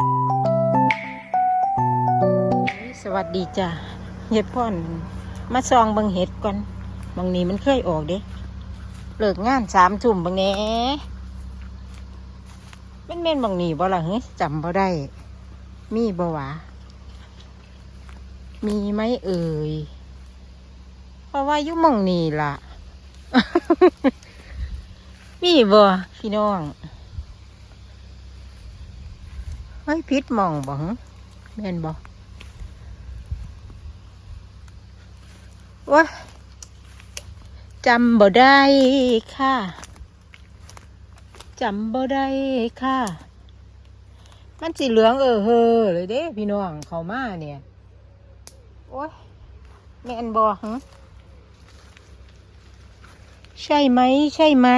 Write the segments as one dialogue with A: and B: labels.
A: สวัสดีจ้ะเฮ็ดพ่อน มาซองบังเห็ดก่อนบางนี้มันเคยออกเด้เลิกงานสามทุ่มบางแหน่เป็นเม่นบางนี้บ่ล่ะเฮ้ยจำบ่ได้ มีบ่วะมีไหมเอ่ยเพราะว่ายุ่มองนี่ล่ะ มีบ่พี่น้องเฮ้ยพิษมองบ่หแม่นบ่ว้าจำบ่ได้ค่ะจำบ่ได้ค่ะ มันสีเหลืองเออเฮอเลยเด้ พี่น้องเขามาเนี่ย โอ้ยแม่นบอหึใช่ไหม ใช่ไหม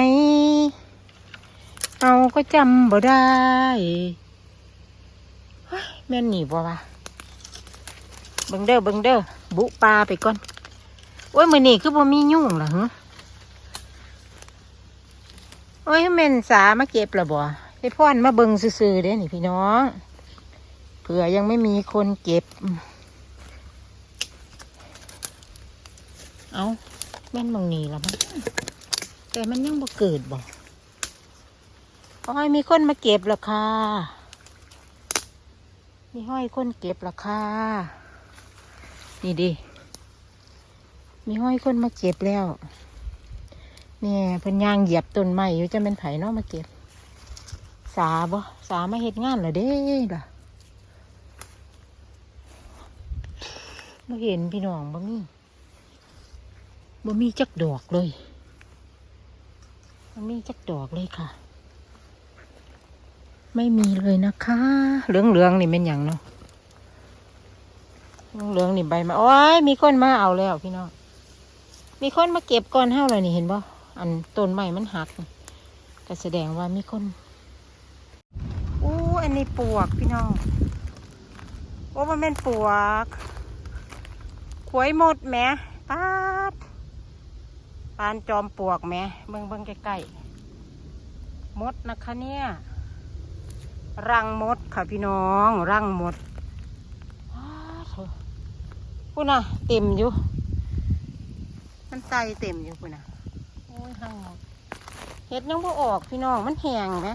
A: เอาก็จำบ่ได้ แม่นหนีบ่วะเบิ่งเด้อเบิ่งเด้อบุปลาไปก่อน โอ้ยมือนี่คือบ่มียุ่งหรอฮะโอ้ยแม่นสามาเก็บและบ่ไอ้พ่อนมาเบิงซื่อๆเด้นี่พี่น้องเผื่อยังไม่มีคนเก็บ เอาแม่นมองนี่ละมั้งแต่มันยังบ่เกิดบ่โอ้ยมีคนมาเก็บและค่ะ มีห้อยคนเก็บและค่ะ นี่ดิ มีห้อยคนมาเก็บแล้ว เนี่ยเพิ่นยางเหยียบต้นไม้อยู่จะเป็นไผเนาะมาเก็บ สาบ่สามาเฮ็ดงานเหรอเด้ล่ะบ่เห็นพี่น้องบ่มีบ่มีจักดอกเลยบ่มีจักดอกเลยค่ะ ไม่มีเลยนะคะ เหลืองๆนี่เป็นอย่างเนาะเหลืองๆนี่ใบมา โอ้ย มีคนมาเอาแล้วพี่น้อง มีคนมาเก็บก่อนเฮาเลยนี่เห็นบ่อันต้นไม้มันหักนี่ก็แสดงว่ามีคนอู้อันนี้ปวกพี่น้อง โอ้มันเป็นปวก ขวยหมดแหมปาดปานจอมปวกแหมเบิ่งเบิ่งใกล้ๆมดนะคะเนี่ย รังมดค่ะพี่น้อง รังมดอ้าวโถ่พูดนะเต็มอยู่ มันไตเต็มอยู่คุณนะโอ้ยห้างหมดเห็ดยังไม่ออกพี่น้องมันแห้งไหม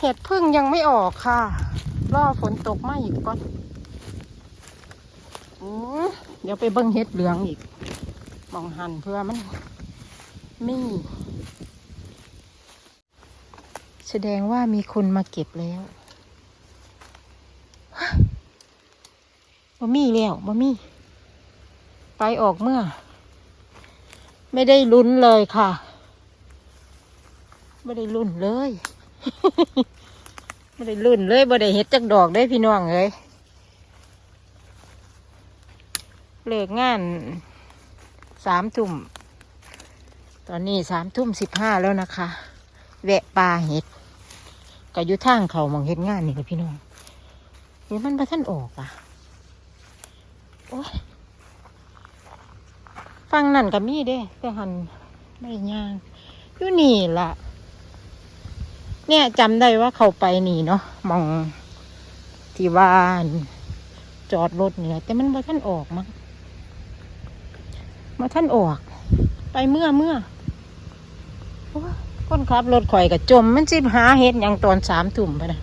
A: เห็ดพึ่งยังไม่ออกค่ะ รอฝนตกมาอีกก่อนอือเดี๋ยวไปเบิ้งเห็ดเหลืองอีกมองหันเพื่อมันมี แสดงว่ามีคนมาเก็บแล้วฮะบ่มีแล้วบ่มี ไปออกเมื่อ ไม่ได้ลุ้นเลยค่ะ ไม่ได้ลุ้นเลยไม่ได้ลุ้นเลยบ่ได้เห็ดจักดอกได้พี่น้องเลยเลิกงานสามทุ่ม ตอนนี้สามทุ่มสิบห้าแล้วนะคะ แวะปลาเห็ด ก็อยู่ทางเขามองเห็ดงานนี่เลยพี่น้องเดี๋ยวมันมาท่านออกอะโอ้ยฟังนั่นกับมีเด้ แต่หันไม่ย่างอยู่นี่ละเนี่ยจำได้ว่าเขาไปนี่เนาะมองที่ว่านจอดรถเนี่ยแต่มันมาท่านออกมั้งมาท่านออก ไปเมื่อเมื่อ คนขับรถข่อยกับจม มันสิหาเห็ดอย่างตอนสามถุ่มไปนะ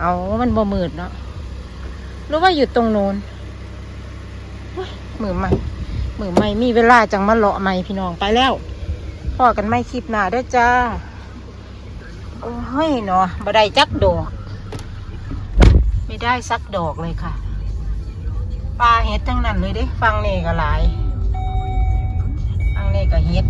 A: เอามันบ่มืดเนาะรือว่าอยู่ตรงโน้นมือใหม่มือไม่มีเวลาจังมาเลาะไม่พี่น้องไปแล้วพ่อกันไม่คลิปหน้าด้วยจ้า โอ้ยเนาะบ่ได้จักดอก ไม่ได้สักดอกเลยค่ะปลาเห็ดทั้งนั้นเลยเด้ฟังนี่ก็หลายฟังนี่ก็เห็ด